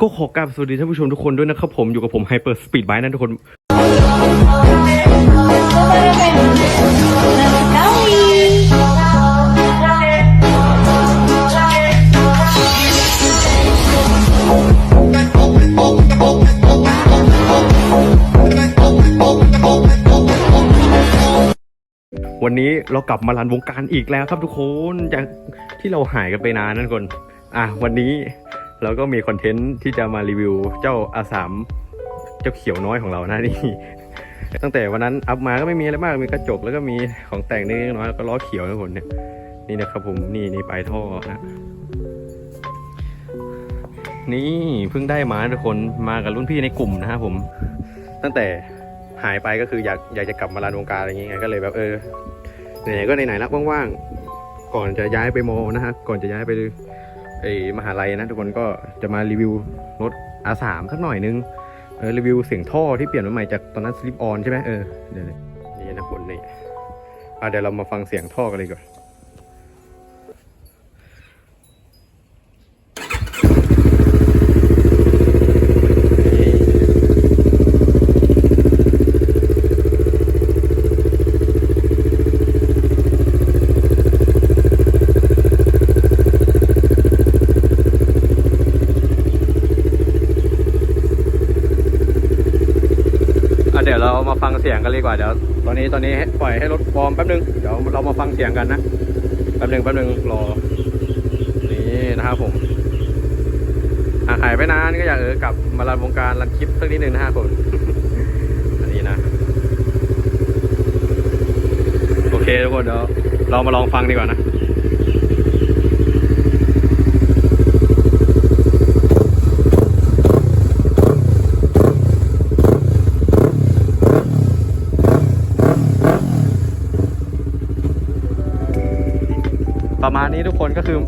ก็ขอกราบสวัสดีท่านผู้ชมทุกคนด้วยนะครับผมอยู่กับผมไฮเปอร์สปีดไบค์นะทุกคน วันนี้เรากลับมาลันวงการอีกแล้วครับทุกคนจากที่เราหายกันไปนานนั่นคน อะวันนี้ เราก็มีคอนเทนต์ที่จะมารีวิวเจ้าอาสามเจ้าเขียวน้อยของเรานะนี่ตั้งแต่วันนั้นอัพมาก็ไม่มีอะไรมาก มีกระจกแล้วก็มีของแต่งนิดน้อยแล้วก็ล้อเขียวนะคนเนี่ยนี่นะครับผมนี่นี่ปลายท่อนะนี่เพิ่งได้มาทุกคนมากับรุ่นพี่ในกลุ่มนะครับผม ตั้งแต่หายไปก็คืออยากอยากจะกลับมาลานวงการอะไรอย่างเงี้ยก็เลยแบบเออไหนๆก็ไหนๆแล้วว่างๆก่อนจะย้ายไปมอนะฮะก่อนจะย้ายไป ไอมหาลัยนะทุกคนก็จะมารีวิวรถ R3 สักหน่อยนึงเออรีวิวเสียงท่อที่เปลี่ยนมาใหม่จากตอนนั้นสลิปออนใช่ไหมเออเดี๋ยวนี่นะคนนี่อะเดี๋ยวเรามาฟังเสียงท่อกันเลยก่อน เรามาฟังเสียงกันเลยดีกว่าเดี๋ยวตอนนี้ตอนนี้ปล่อยให้รถวอร์มแป๊บนึงเดี๋ยวเรามาฟังเสียงกันนะแป๊บนึงแป๊บนึงรอนี่นะครับผมอะหายไปนานก็อยากเออกลับมารันวงการรันคลิปสักนิดนึงนะฮะผมอันนี้นะโอเคทุกคนเดี๋ยวเรามาลองฟังดีกว่านะ ประมาณนี้ทุกคนก็คือ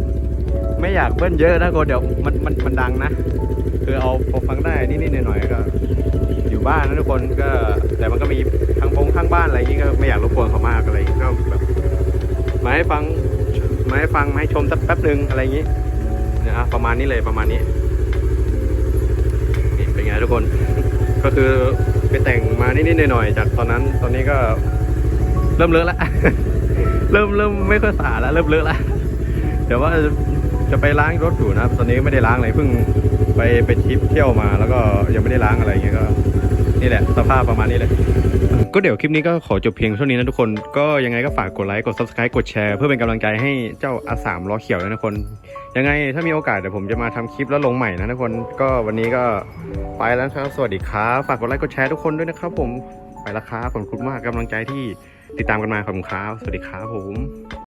ไม่อยากเบิ้ลเยอะนะคนเดี๋ยวมันมันมันดังนะ คือเอาพอฟังได้นิดๆหน่อยๆก็อยู่บ้านนะทุกคนก็แต่มันก็มีทางพงข้างบ้านอะไรอย่างงี้ก็ไม่อยากรบกวนเขามากอะไรอย่างงี้ก็แบบมาให้ฟังมาให้ฟังมาให้ชมสักแป๊บหนึ่งอะไรอย่างงี้นะประมาณนี้เลยประมาณนี้นี่เป็นไงทุกคน ก็คือไปแต่งมานิดๆหน่อยๆจากตอนนั้นตอนนี้ก็เริ่มเลอะละ เริ่มเริ่มไม่ค่อยสะอาดแล้วเริ่มเลอะแล้วเดี๋ยวว่าจะไปล้างรถอยู่นะครับ ตอนนี้ไม่ได้ล้างเลยเพิ่งไปไปทริปเที่ยวมา แล้วก็ยังไม่ได้ล้างอะไรอย่างเงี้ยก็ นี่แหละ สภาพประมาณนี้เลยก็เดี๋ยวคลิปนี้ก็ขอจบเพียงเท่านี้นะทุกคนก็ยังไงก็ฝากกดไลค์กด subscribe กดแชร์เพื่อเป็นกำลังใจให้เจ้าอาสามล้อเขียวนะทุกคน ยังไงถ้ามีโอกาสเดี๋ยวผมจะมาทำคลิปแล้วลงใหม่นะทุกคนก็วันนี้ก็ไปแล้วครับ สวัสดีครับฝากกดไลค์กดแชร์ทุกคนด้วยนะครับ ผมไปและครับขอบคุณมากกำลังใจที่ ติดตามกันมาขอบคุณครับ สวัสดีครับผม